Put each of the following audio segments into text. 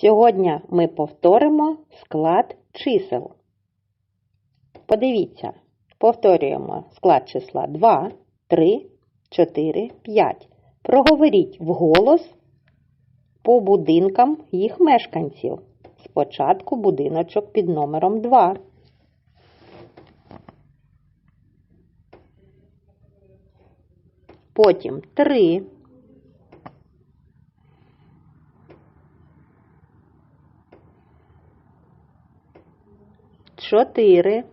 Сьогодні ми повторимо склад чисел. Подивіться, повторюємо склад числа 2, 3, 4, 5. Проговоріть вголос по будинкам їх мешканців. Спочатку будиночок під номером 2. Потім 3. Чотири.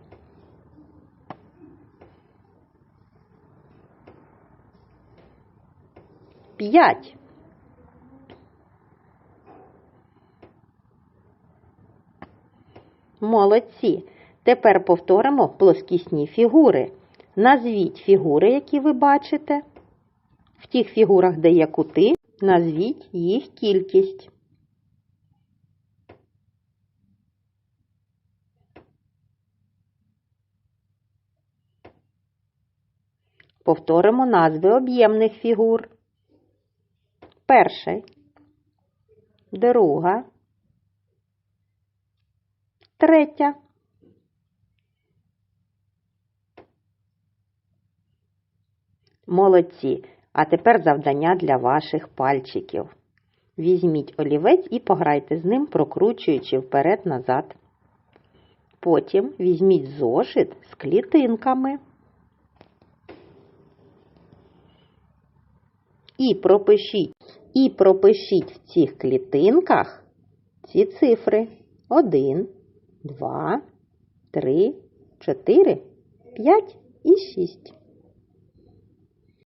П'ять. Молодці. Тепер повторимо плоскісні фігури. Назвіть фігури, які ви бачите. В тих фігурах, де є кути, назвіть їх кількість. Повторимо назви об'ємних фігур. Перший, друга, третя. Молодці. А тепер завдання для ваших пальчиків. Візьміть олівець і пограйте з ним, прокручуючи вперед-назад. Потім візьміть зошит з клітинками. І пропишіть, і пропишіть в цих клітинках ці цифри 1, 2, 3, 4, 5 і 6.